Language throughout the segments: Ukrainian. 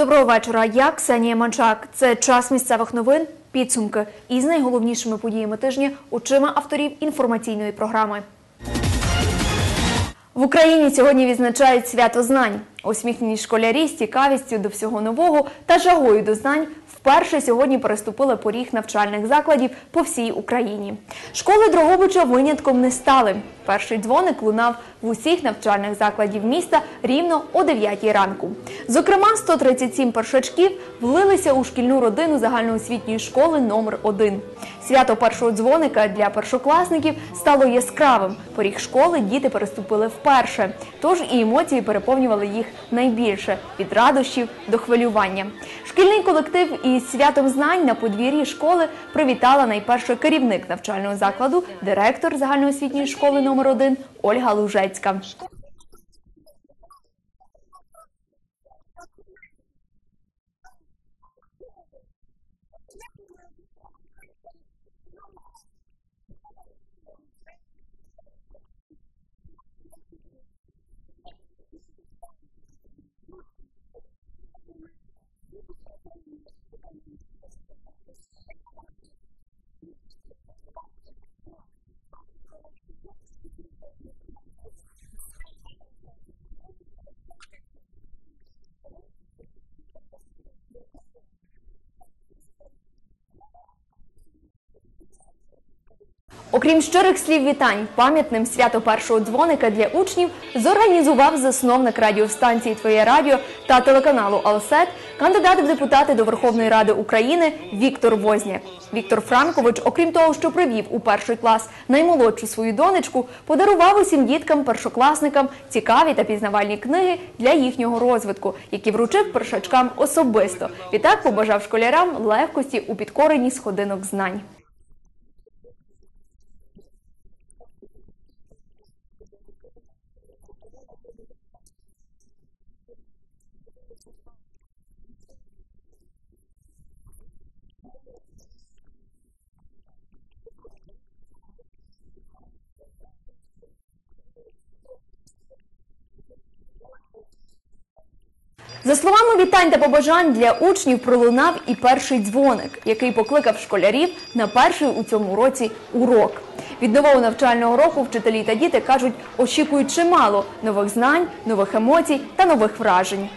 Доброго вечора. Я Ксенія Манчак. Це час місцевих новин. Підсумки із найголовнішими подіями тижня очима авторів інформаційної програми. В Україні сьогодні відзначають свято знань. Усміхнені школярі з цікавістю до всього нового та жагою до знань вперше сьогодні переступили поріг навчальних закладів по всій Україні. Школи Дрогобича винятком не стали. Перший дзвоник лунав в усіх навчальних закладів міста рівно о 9 ранку. Зокрема, 137 першачків влилися у шкільну родину загальноосвітньої школи номер 1 Свято першого дзвоника для першокласників стало яскравим. Поріг школи діти переступили вперше, тож і емоції переповнювали їх найбільше від радощів до хвилювання. Шкільний колектив із святом знань на подвір'ї школи привітала найперше керівник навчального закладу, директор загальноосвітньої школи номер 1 Ольга Лужецька. Окрім щирих слів вітань, пам'ятним свято першого дзвоника для учнів зорганізував засновник радіостанції Твоє радіо та телеканалу Алсет, кандидат в депутати до Верховної Ради України Віктор Возняк. Віктор Франкович, окрім того, що привів у перший клас наймолодшу свою донечку, подарував усім діткам, першокласникам цікаві та пізнавальні книги для їхнього розвитку, які вручив першачкам особисто. Відтак побажав школярам легкості у підкоренні сходинок знань. За словами вітань та побажань для учнів пролунав і перший дзвоник, який покликав школярів на перший у цьому році урок. Від нового навчального року вчителі та діти кажуть, очікують чимало нових знань, нових емоцій та нових вражень.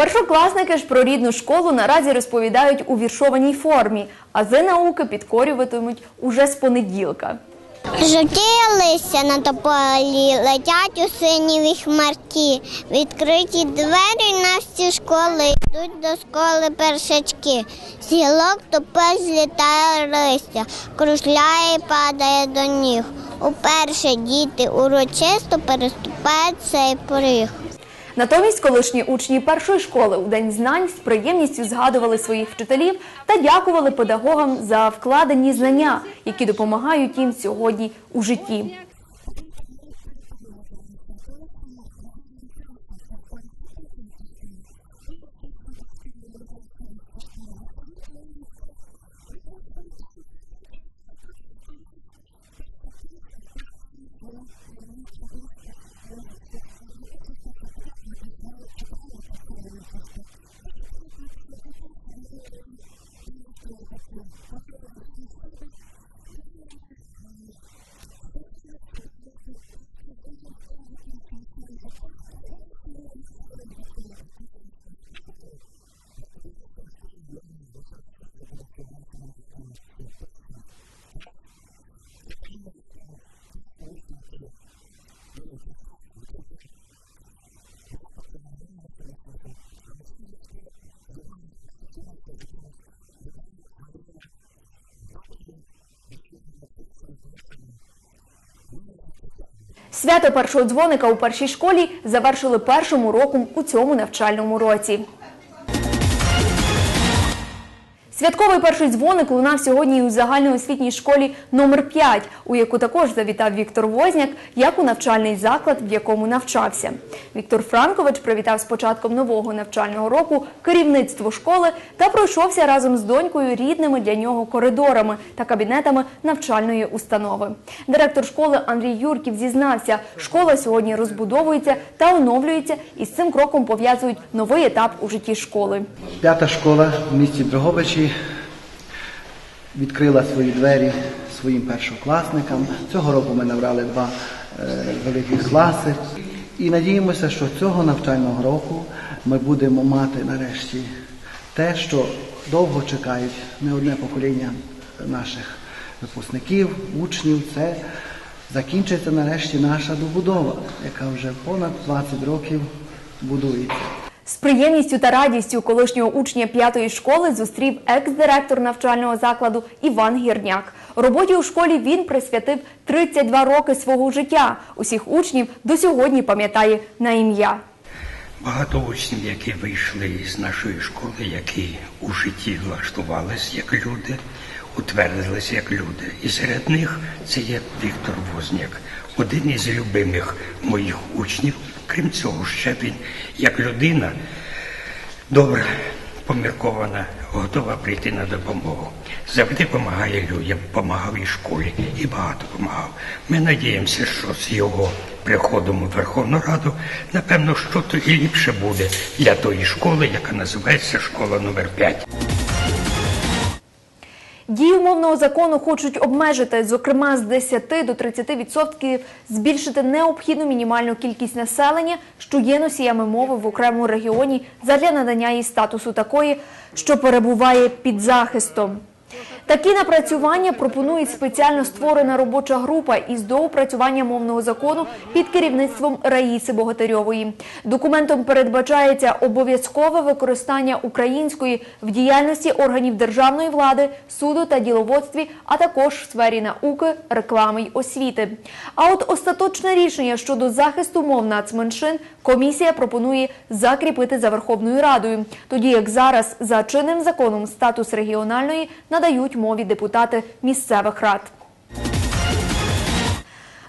Першокласники ж про рідну школу наразі розповідають у віршованій формі, а з науки підкорюватимуть уже з понеділка. Жовті листя на тополі летять у синіві хмарки. Відкриті двері на всі школи йдуть до школи першачки. З гілок злітає листя, кружляє і падає до ніг. Уперше діти урочисто переступають цей поріг. Натомість колишні учні першої школи у день знань з приємністю згадували своїх вчителів та дякували педагогам за вкладені знання, які допомагають їм сьогодні у житті. Свято першого дзвоника у першій школі завершили першим уроком у цьому навчальному році. Святковий перший дзвоник лунав сьогодні у загальноосвітній школі номер 5 у яку також завітав Віктор Возняк, як у навчальний заклад, в якому навчався. Віктор Франкович привітав з початком нового навчального року керівництво школи та пройшовся разом з донькою рідними для нього коридорами та кабінетами навчальної установи. Директор школи Андрій Юрків зізнався, школа сьогодні розбудовується та оновлюється, і з цим кроком пов'язують новий етап у житті школи. П'ята школа в місті Дроговичі відкрила свої двері своїм першокласникам. Цього року ми набрали два е, великі класи. І надіємося, що цього навчального року ми будемо мати нарешті те, що довго чекають не одне покоління наших випускників, учнів. Це закінчиться нарешті наша добудова, яка вже понад 20 років будується. З приємністю та радістю колишнього учня п'ятої школи зустрів екс-директор навчального закладу Іван Гірняк. Роботі у школі він присвятив 32 роки свого життя. Усіх учнів до сьогодні пам'ятає на ім'я. Багато учнів, які вийшли із нашої школи, які у житті влаштувалися як люди, утвердилися як люди. І серед них це є Віктор Возняк, один із любимих моїх учнів. Крім цього, ще він як людина добра, поміркована, готова прийти на допомогу. Завжди допомагає людям, допомагав і школі, і багато допомагав. Ми надіємося, що з його приходом у Верховну Раду, напевно, що то і ліпше буде для тої школи, яка називається школа номер 5. Дію мовного закону хочуть обмежити, зокрема з 10 до 30% збільшити необхідну мінімальну кількість населення, що є носіями мови в окремому регіоні, задля надання їй статусу такої, що перебуває під захистом. Такі напрацювання пропонує спеціально створена робоча група із доопрацювання мовного закону під керівництвом Раїси Богатирьової. Документом передбачається обов'язкове використання української в діяльності органів державної влади, суду та діловодстві, а також в сфері науки, реклами й освіти. А от остаточне рішення щодо захисту мов нацменшин комісія пропонує закріпити за Верховною Радою, тоді як зараз за чинним законом статус регіональної надають мові депутати місцевих рад.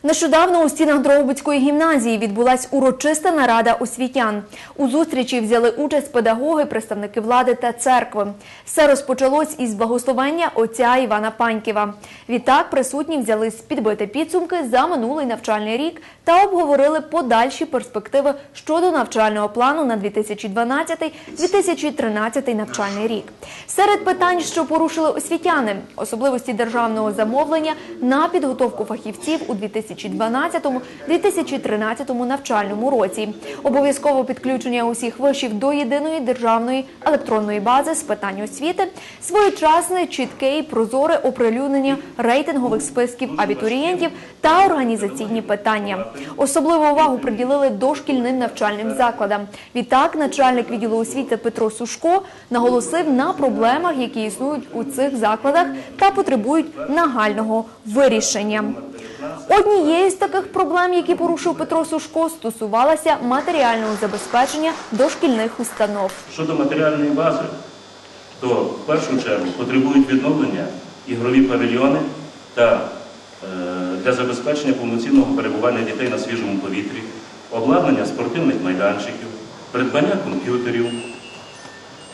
Нещодавно у стінах Дрогобицької гімназії відбулась урочиста нарада освітян. У зустрічі взяли участь педагоги, представники влади та церкви. Все розпочалось із благословення отця Івана Паньківа. Відтак присутні взялись підбити підсумки за минулий навчальний рік та обговорили подальші перспективи щодо навчального плану на 2012-2013 навчальний рік. Серед питань, що порушили освітяни, особливості державного замовлення на підготовку фахівців у 2012-2013 навчальному році, обов'язково підключення усіх вишів до єдиної державної електронної бази з питань освіти, своєчасне, чітке і прозоре оприлюднення рейтингових списків абітурієнтів та організаційні питання. Особливу увагу приділили дошкільним навчальним закладам. Відтак, начальник відділу освіти Петро Сушко наголосив на проблемах, які існують у цих закладах та потребують нагального вирішення. Однією з таких проблем, які порушив Петро Сушко, стосувалася матеріального забезпечення дошкільних установ. Щодо матеріальної бази, то в першу чергу потребують відновлення ігрові павільйони та е, для забезпечення повноцінного перебування дітей на свіжому повітрі, обладнання спортивних майданчиків, придбання комп'ютерів.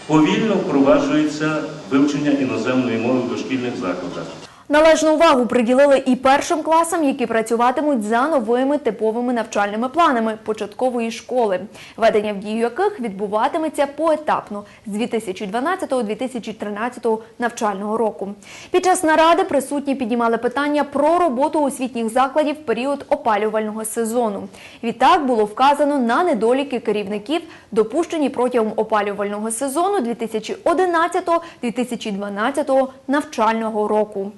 Повільно впроваджується вивчення іноземної мови в дошкільних закладах. Належну увагу приділили і першим класам, які працюватимуть за новими типовими навчальними планами початкової школи, ведення в дію яких відбуватиметься поетапно з 2012-2013 навчального року. Під час наради присутні піднімали питання про роботу освітніх закладів в період опалювального сезону. Відтак було вказано на недоліки керівників, допущені протягом опалювального сезону 2011-2012 навчального року.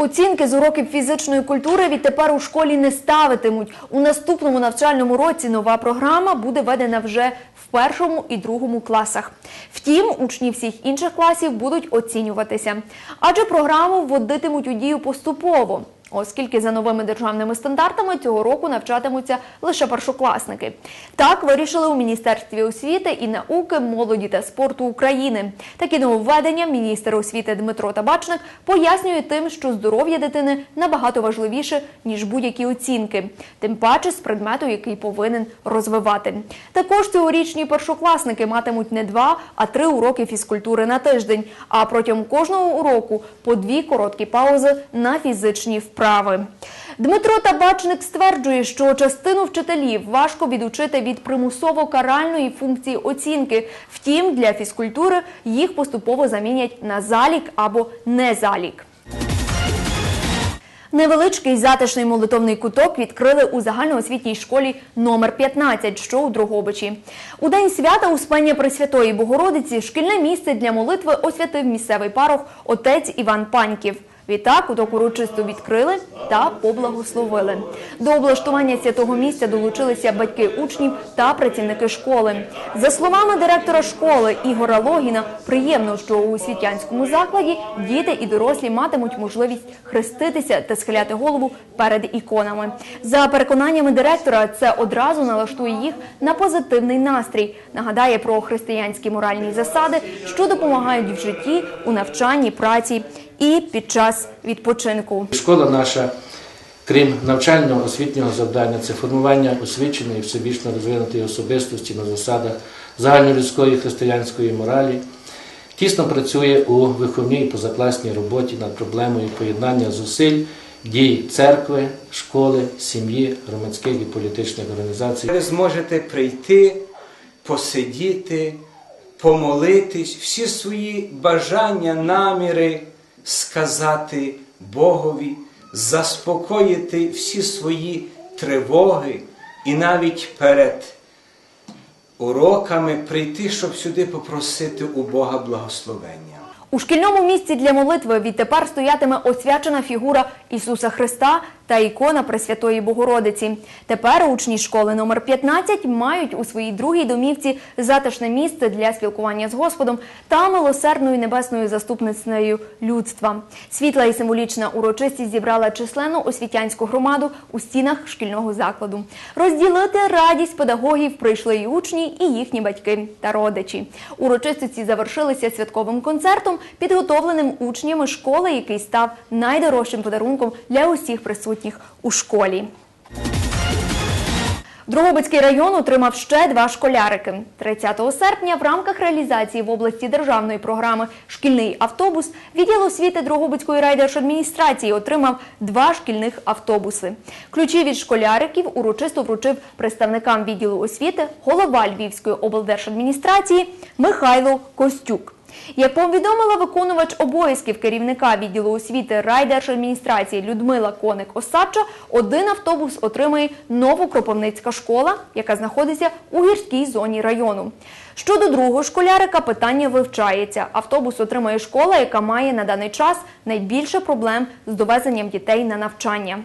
Оцінки з уроків фізичної культури відтепер у школі не ставитимуть. У наступному навчальному році нова програма буде введена вже в першому і другому класах. Втім, учні всіх інших класів будуть оцінюватися, адже програму вводитимуть у дію поступово. Оскільки за новими державними стандартами цього року навчатимуться лише першокласники. Так вирішили у Міністерстві освіти і науки, молоді та спорту України. Такі нововведення міністр освіти Дмитро Табачник пояснює тим, що здоров'я дитини набагато важливіше ніж будь-які оцінки, тим паче з предмету, який повинен розвивати. Також цьогорічні першокласники матимуть не два, а три уроки фізкультури на тиждень. А протягом кожного уроку по дві короткі паузи на фізичні вправи. Дмитро Табачник стверджує, що частину вчителів важко відучити від примусово каральної функції оцінки. Втім, для фізкультури їх поступово замінять на залік або незалік. Невеличкий затишний молитовний куток відкрили у загальноосвітній школі номер 15, що у Дрогобичі. У день свята Успення Пресвятої Богородиці шкільне місце для молитви освятив місцевий парох отець Іван Паньків. Відтак куток урочисто відкрили та поблагословили. До облаштування святого місця долучилися батьки учнів та працівники школи. За словами директора школи Ігора Логіна, приємно, що у освітянському закладі діти і дорослі матимуть можливість хреститися та схиляти голову перед іконами. За переконаннями директора, це одразу налаштує їх на позитивний настрій. Нагадає про християнські моральні засади, що допомагають в житті, у навчанні, праці і під час відпочинку. Школа наша, крім навчального освітнього завдання, це формування освіченої, всебічно розвинутої особистості на засадах загальнолюдської християнської моралі, тісно працює у виховній позакласній роботі над проблемою поєднання зусиль, дій церкви, школи, сім'ї, громадських і політичних організацій. Ви зможете прийти, посидіти, помолитись, всі свої бажання, наміри сказати Богові, заспокоїти всі свої тривоги і навіть перед уроками прийти, щоб сюди попросити у Бога благословення. У шкільному місці для молитви відтепер стоятиме освячена фігура Ісуса Христа та ікона Пресвятої Богородиці. Тепер учні школи номер 15 мають у своїй другій домівці затишне місце для спілкування з Господом та милосердною небесною заступницею людства. Світла і символічна урочистість зібрала численну освітянську громаду у стінах шкільного закладу. Розділити радість педагогів прийшли і учні, і їхні батьки та родичі. Урочистості завершилися святковим концертом, підготовленим учнями школи, який став найдорожчим подарунком для усіх присутніх у школі. Дрогобицький район отримав ще два школярики. 30 серпня в рамках реалізації в області державної програми Шкільний автобус відділ освіти Дрогобицької райдержадміністрації отримав два шкільних автобуси. Ключі від школяриків урочисто вручив представникам відділу освіти голова Львівської облдержадміністрації Михайло Костюк. Як повідомила виконувач обов'язків керівника відділу освіти райдержадміністрації Людмила Коник-Осадча, один автобус отримає Новокропивницька школа, яка знаходиться у гірській зоні району. Щодо другого школярика, питання вивчається. Автобус отримає школа, яка має на даний час найбільше проблем з довезенням дітей на навчання.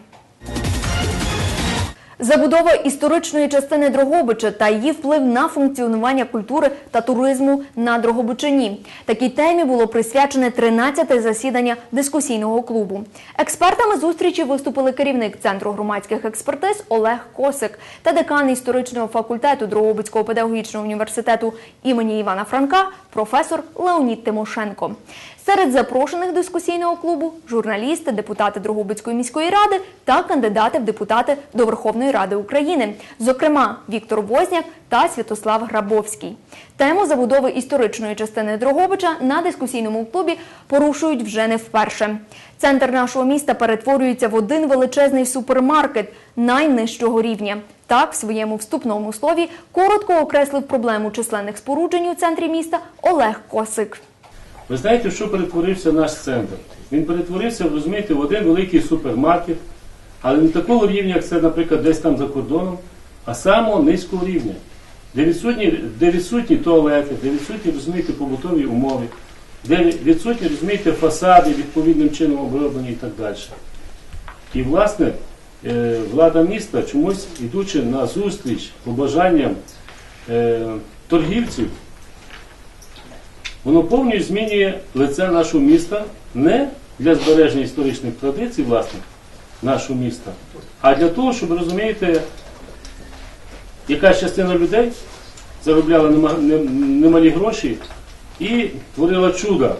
Забудова історичної частини Дрогобича та її вплив на функціонування культури та туризму на Дрогобичині. Такій темі було присвячене 13-те засідання дискусійного клубу. Експертами зустрічі виступили керівник Центру громадських експертиз Олег Косик та декан історичного факультету Дрогобицького педагогічного університету імені Івана Франка професор Леонід Тимошенко. Серед запрошених дискусійного клубу журналісти, депутати Дрогобицької міської ради та кандидати в депутати до Верховної Ради України, зокрема Віктор Возняк та Святослав Грабовський. Тему забудови історичної частини Дрогобича на дискусійному клубі порушують вже не вперше. Центр нашого міста перетворюється в один величезний супермаркет найнижчого рівня. Так, в своєму вступному слові коротко окреслив проблему численних споруджень у центрі міста Олег Косик. Ви знаєте, що перетворився наш центр? Він перетворився, розумієте, в один великий супермаркет, але не такого рівня, як це, наприклад, десь там за кордоном, а самого низького рівня, де відсутні, де відсутні туалети, де відсутні, розумієте, побутові умови, де відсутні, розумієте, фасади відповідним чином оброблені і так далі. І, власне, е, влада міста чомусь, ідучи на зустріч побажанням е, торгівців, Воно повністю змінює лице нашого міста не для збереження історичних традицій, власне, нашого міста, а для того, щоб розумієте, якась частина людей заробляла немалі гроші і творила чуда.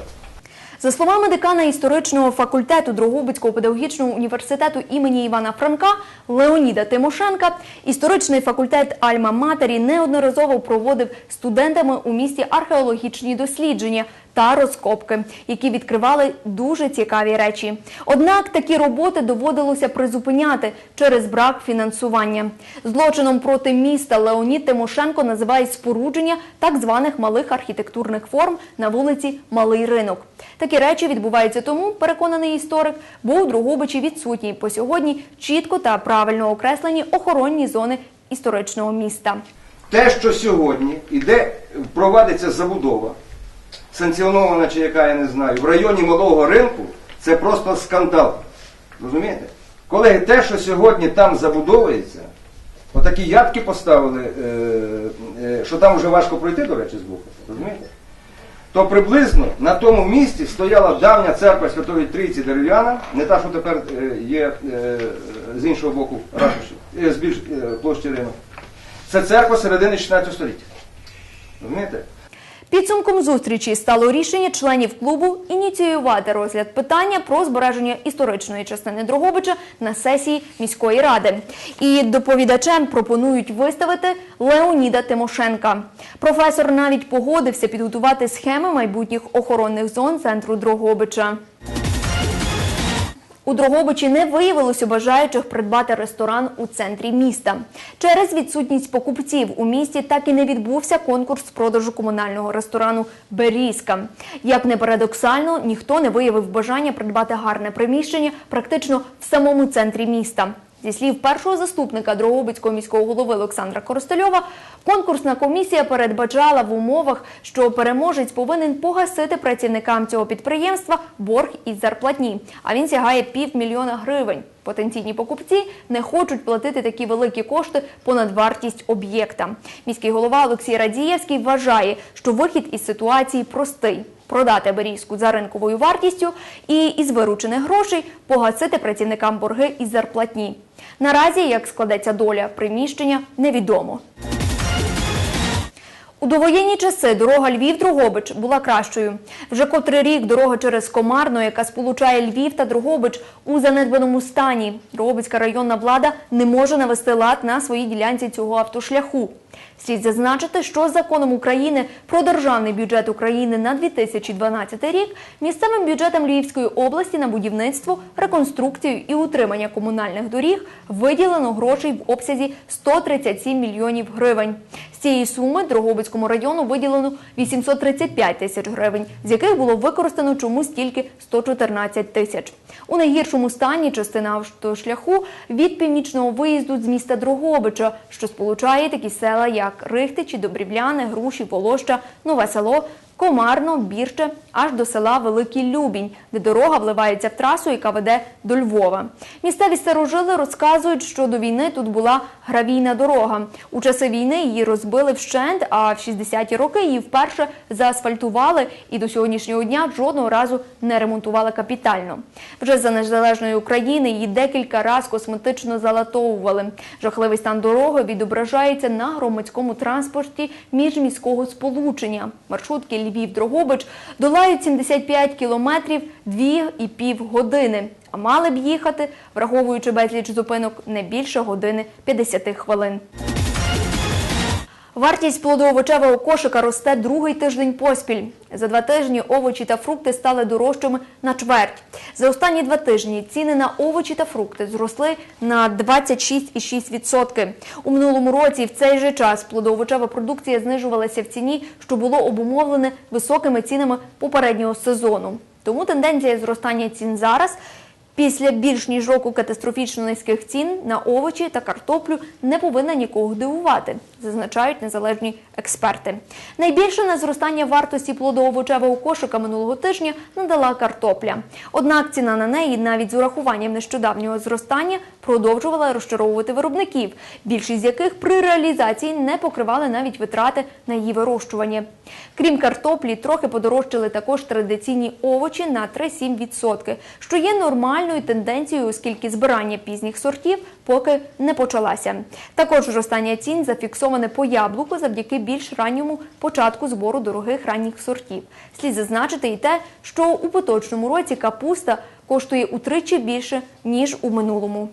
За словами декана історичного факультету Дрогобицького педагогічного університету імені Івана Франка Леоніда Тимошенка, історичний факультет Альма Матері неодноразово проводив студентами у місті археологічні дослідження та розкопки, які відкривали дуже цікаві речі. Однак такі роботи доводилося призупиняти через брак фінансування. Злочином проти міста Леонід Тимошенко називає спорудження так званих малих архітектурних форм на вулиці Малий Ринок. Такі речі відбуваються тому, переконаний історик, бо у Дрогобичі відсутні по сьогодні чітко та правильно окреслені охоронні зони історичного міста. Те, що сьогодні іде, провадиться забудова, санкціонована чи яка, я не знаю, в районі малого ринку, це просто скандал. Розумієте? Колеги, те, що сьогодні там забудовується, отакі ядки поставили, е, е, що там вже важко пройти, до речі, з боку. Розумієте? То приблизно на тому місці стояла давня церква Святої Трійці дерев'яна, не та, що тепер е, є з іншого боку площі ринок. Це церква середини 16 століття. Розумієте? Підсумком зустрічі стало рішення членів клубу ініціювати розгляд питання про збереження історичної частини Дрогобича на сесії міської ради. І доповідачем пропонують виставити Леоніда Тимошенка. Професор навіть погодився підготувати схеми майбутніх охоронних зон центру Дрогобича. У Дрогобичі не виявилося бажаючих придбати ресторан у центрі міста. Через відсутність покупців у місті так і не відбувся конкурс з продажу комунального ресторану Берізка. Як не парадоксально, ніхто не виявив бажання придбати гарне приміщення практично в самому центрі міста. Зі слів першого заступника Дрогобицького міського голови Олександра Коростельова, конкурсна комісія передбачала в умовах, що переможець повинен погасити працівникам цього підприємства борг із зарплатні, а він сягає півмільйона гривень. Потенційні покупці не хочуть платити такі великі кошти понад вартість об'єкта. Міський голова Олексій Радієвський вважає, що вихід із ситуації простий. Продати берізку за ринковою вартістю і із виручених грошей погасити працівникам борги із зарплатні. Наразі, як складеться доля приміщення, невідомо. У довоєнні часи дорога Львів-Дрогобич була кращою. Вже котрий рік дорога через Комарно, яка сполучає Львів та Дрогобич, у занедбаному стані. Дрогобицька районна влада не може навести лад на своїй ділянці цього автошляху. Слід зазначити, що законом України про державний бюджет України на 2012 рік місцевим бюджетом Львівської області на будівництво, реконструкцію і утримання комунальних доріг виділено грошей в обсязі 137 мільйонів гривень. З цієї суми Дрогобицькому району виділено 835 тисяч гривень, з яких було використано чомусь тільки 114 тисяч. У найгіршому стані частина автошляху від північного виїзду з міста Дрогобича, що сполучає такі села, як Рихтичі, Добрівляне, Груші, Волоща, Нове село, Комарно, Бірче, аж до села Великий Любінь, де дорога вливається в трасу, яка веде до Львова. Місцеві старожили розказують, що до війни тут була гравійна дорога. У часи війни її розбили вщент, а в 60-ті роки її вперше заасфальтували і до сьогоднішнього дня жодного разу не ремонтували капітально. Вже за незалежної України її декілька разів косметично залатовували. Жахливий стан дороги відображається на громадському транспорті міжміського сполучення. Маршрутки Львів-Дрогобич долають 75 кілометрів 2,5 години. А мали б їхати, враховуючи безліч зупинок, не більше години 50 хвилин. Вартість плодово-овочевого кошика росте другий тиждень поспіль. За два тижні овочі та фрукти стали дорожчими на чверть. За останні два тижні ціни на овочі та фрукти зросли на 26,6%. У минулому році в цей же час плодово-овочева продукція знижувалася в ціні, що було обумовлене високими цінами попереднього сезону. Тому тенденція зростання цін зараз Після більш ніж року катастрофічно низьких цін на овочі та картоплю не повинна нікого дивувати, зазначають незалежні експерти. Найбільше на зростання вартості плодово-овочевого кошика минулого тижня надала картопля. Однак ціна на неї, навіть з урахуванням нещодавнього зростання, продовжувала розчаровувати виробників, більшість з яких при реалізації не покривали навіть витрати на її вирощування. Крім картоплі, трохи подорожчали також традиційні овочі на 3-7%, що є нормальною тенденцією, оскільки збирання пізніх сортів поки не почалася. Також зростання цін зафіксоване по яблуку завдяки більш ранньому початку збору дорогих ранніх сортів. Слід зазначити і те, що у поточному році капуста коштує утричі більше ніж у минулому.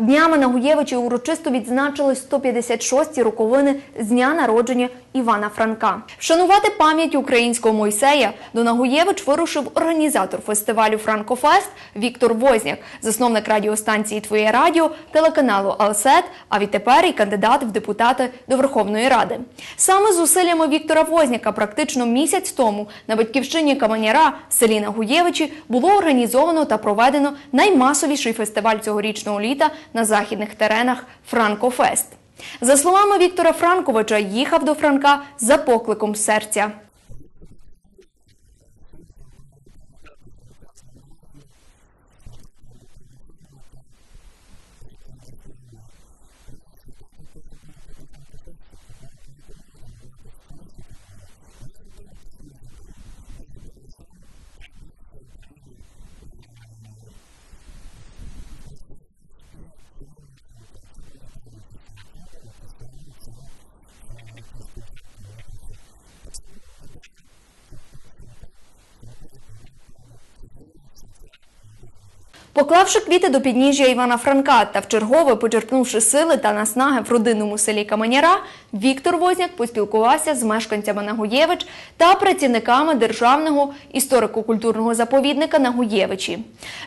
Днями на Гуєвичі урочисто відзначили 156-ті роковини з дня народження Івана Франка. Вшанувати пам'ять українського Мойсея до Нагуєвич вирушив організатор фестивалю Франкофест Віктор Возняк, засновник радіостанції Твоє радіо, телеканалу Алсет, а відтепер і кандидат в депутати до Верховної Ради. Саме зусиллями Віктора Возняка практично місяць тому на батьківщині Каменяра селі Нагуєвичі було організовано та проведено наймасовіший фестиваль цьогорічного літа на західних теренах Франкофест. За словами Віктора Франковича, їхав до Франка за покликом серця. Поклавши квіти до підніжжя Івана Франка та вчергове почерпнувши сили та наснаги в родинному селі Каменяра, Віктор Возняк поспілкувався з мешканцями Нагуєвич та працівниками державного історико-культурного заповідника Нагуєвичі.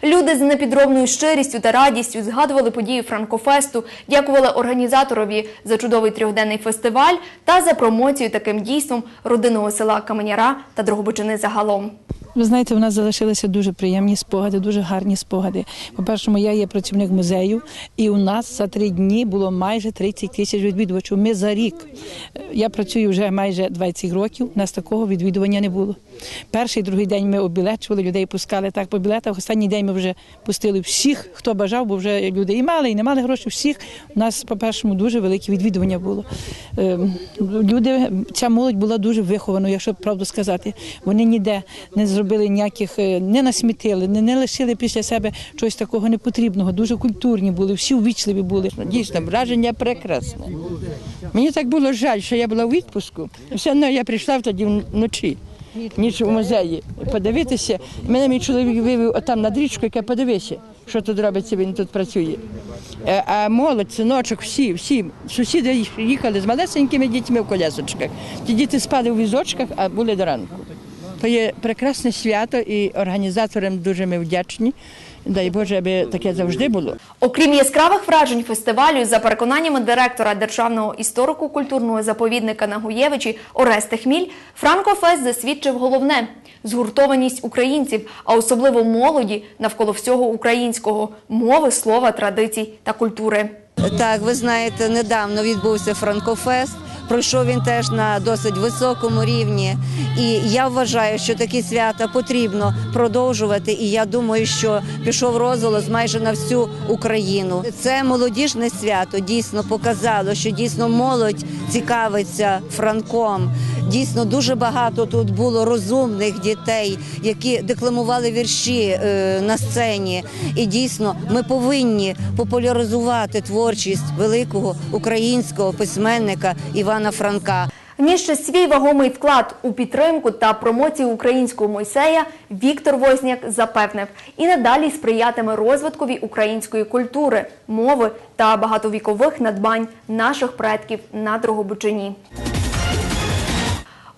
Люди з непідробною щирістю та радістю згадували події Франкофесту, дякували організаторові за чудовий трьохденний фестиваль та за промоцію таким дійством родинного села Каменяра та Дрогобичини загалом. Ви знаєте, у нас залишилися дуже приємні спогади, дуже гарні спогади. По-перше, я є працівник музею, і у нас за три дні було майже 30 тисяч відвідувачів. Ми за рік. Е, Я працюю вже майже 20 років. У нас такого відвідування не було. Перший другий день ми обілечували, людей пускали так по білетах. Останній день ми вже пустили всіх, хто бажав, бо вже люди і мали, і не мали грошей. Всіх у нас, по-першому, дуже велике відвідування було. Ем, Люди, ця молодь була дуже вихованою, якщо правду сказати. Вони ніде не зробили ніяких, е, не насмітили, не, не лишили після себе чогось такого непотрібного. Дуже культурні були, всі увічливі були. Дійсно, враження прекрасне. Мені так було жаль, що я була у відпуску. Все одно я прийшла тоді вночі, ніч у музеї, подивитися. Мене мій чоловік вивів отам над річкою, яке подивися, що тут робиться, він тут працює. Е, А молодь, синочок, всі, всі, сусіди їхали з малесенькими дітьми в колясочках. Ті діти спали в візочках, а були до ранку. То є прекрасне свято і організаторам дуже ми вдячні. Дай Боже, аби таке завжди було. Окрім яскравих вражень фестивалю, за переконаннями директора Державного історико-культурного заповідника Нагуєвичі Орести Хміль, Франкофест засвідчив головне згуртованість українців, а особливо молоді навколо всього українського мови, слова, традицій та культури. Так, ви знаєте, недавно відбувся Франкофест. Пройшов він теж на досить високому рівні, і я вважаю, що такі свята потрібно продовжувати. І я думаю, що пішов розголос майже на всю Україну. Це молодіжне свято дійсно показало, що дійсно молодь цікавиться Франком. Дійсно, дуже багато тут було розумних дітей, які декламували вірші е, на сцені. І дійсно, ми повинні популяризувати творчість великого українського письменника Івана Франка. Вніс свій вагомий вклад у підтримку та промоцію українського Мойсея, Віктор Возняк запевнив і надалі сприятиме розвиткові української культури, мови та багатовікових надбань наших предків на Дрогобичині.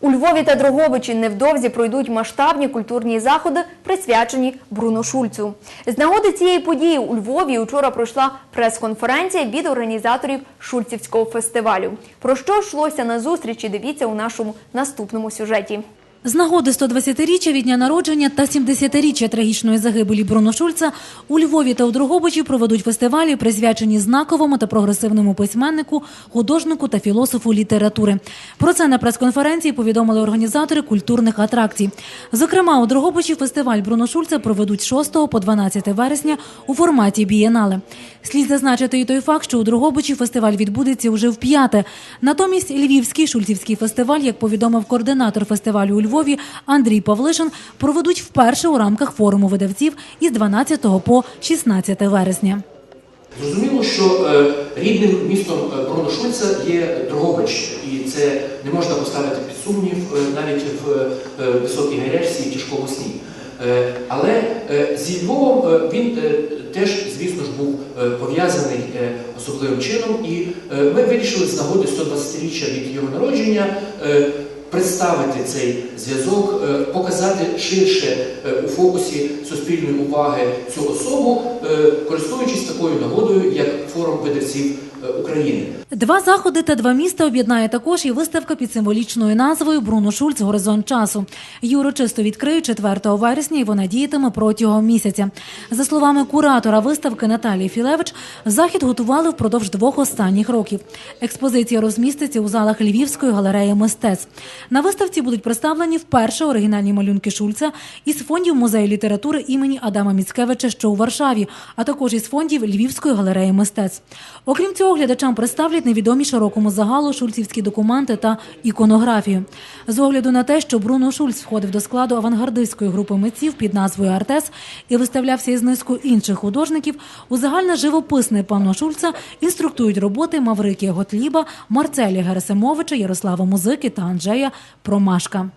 У Львові та Дрогобичі невдовзі пройдуть масштабні культурні заходи, присвячені Бруно Шульцу. З нагоди цієї події у Львові учора пройшла прес-конференція від організаторів Шульцівського фестивалю. Про що йшлося на зустрічі? Дивіться у нашому наступному сюжеті. З нагоди 120-річчя від дня народження та 70-річчя трагічної загибелі Бруно Шульца у Львові та у Дрогобичі проведуть фестивалі, присвячені знаковому та прогресивному письменнику, художнику та філософу літератури. Про це на прес-конференції повідомили організатори культурних атракцій. Зокрема, у Дрогобичі фестиваль Бруно Шульца проведуть з 6 по 12 вересня у форматі бієнале. Слід зазначити і той факт, що у Дрогобичі фестиваль відбудеться уже в п'яте. Натомість Львівський шульцівський фестиваль, як повідомив координатор фестивалю у Львові, Львові Андрій Павлишин проведуть вперше у рамках форуму видавців із 12 по 16 вересня. Зрозуміло, що е, рідним містом е, Бруно Шульца є Дрогобич, і це не можна поставити під сумнів е, навіть в е, високій гарячці і тяжкому сні. Е, але е, зі Львовом е, він е, теж, звісно ж, був е, пов'язаний е, особливим чином, і е, ми вирішили з нагоди 120-річчя від його народження. Представити цей зв'язок, е, показати ширше е, у фокусі суспільної уваги цю особу, е, користуючись такою нагодою, як форум видавців України. Два заходи та два міста об'єднає також і виставка під символічною назвою Бруно Шульц Горизонт часу. Її урочисто відкриють 4 вересня і вона діятиме протягом місяця. За словами куратора виставки Наталії Філевич, захід готували впродовж двох останніх років. Експозиція розміститься у залах Львівської галереї мистецтв. На виставці будуть представлені вперше оригінальні малюнки Шульца із фондів музею літератури імені Адама Міцкевича, що у Варшаві, а також із фондів Львівської галереї мистецтв. Окрім цього, глядачам представлять невідомі широкому загалу шульцівські документи та іконографію. З огляду на те, що Бруно Шульц входив до складу авангардистської групи митців під назвою Артес і виставлявся із низкою інших художників, у загальне живописне пана Шульца інструктують роботи Маврикія Готліба, Марцелія Герасимовича, Ярослава Музики та Анджея Промашка.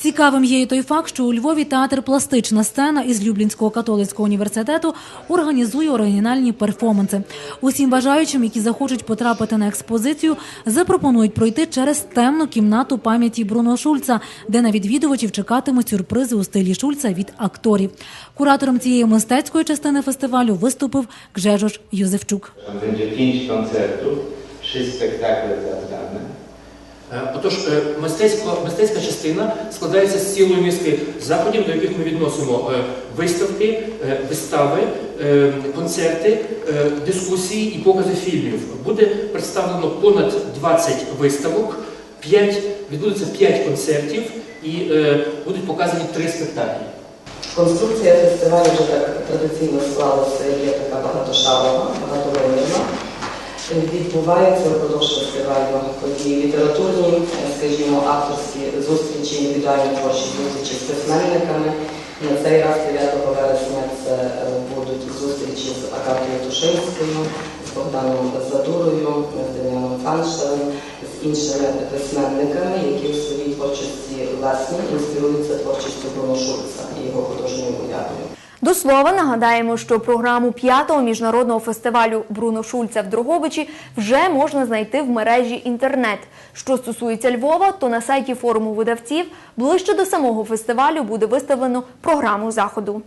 Цікавим є і той факт, що у Львові театр Пластична сцена із Люблінського католицького університету організує оригінальні перформанси. Усім бажаючим, які захочуть потрапити на експозицію, запропонують пройти через темну кімнату пам'яті Бруно Шульца, де на відвідувачів чекатимуть сюрпризи у стилі Шульца від акторів. Куратором цієї мистецької частини фестивалю виступив Юзефчук. Tam będzie pięć koncertów, trzy spektakle teatralne. Е, Отож, е, мистецько, мистецька частина складається з цілої низки заходів, до яких ми відносимо е, виставки, вистави, концерти, дискусії і покази фільмів. Буде представлено понад 20 виставок, 5, відбудеться 5 концертів і будуть показані 3 спектаклі. Конструкція фестивалю вже так традиційно склалася, є така багатошарова, багатовимірна. Відбуваються впродовж фестивалю події літературні, е, скажімо, авторські зустрічі, індивідуальні творчі зустрічі з письменниками. На цей раз 9 вересня це е, будуть зустрічі з Агатою Тушинською, з Богданом Задурою, з Дем'яном Фаншелем, з іншими письменниками, які в своїй творчості власні інспіруються творчістю Бруно Шульца і його художньою уявою. До слова, нагадаємо, що програму п'ятого міжнародного фестивалю Бруно Шульца в Дрогобичі вже можна знайти в мережі інтернет. Що стосується Львова, то на сайті форуму видавців ближче до самого фестивалю буде виставлено програму заходу.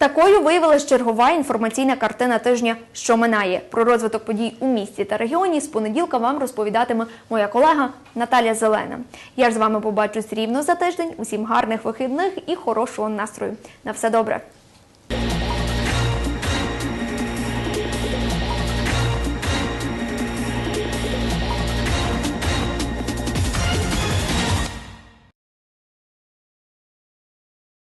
Такою виявилась чергова інформаційна картина тижня, що минає. Про розвиток подій у місті та регіоні з понеділка вам розповідатиме моя колега Наталя Зелена. Я ж з вами побачусь рівно за тиждень. Усім гарних вихідних і хорошого настрою. На все добре.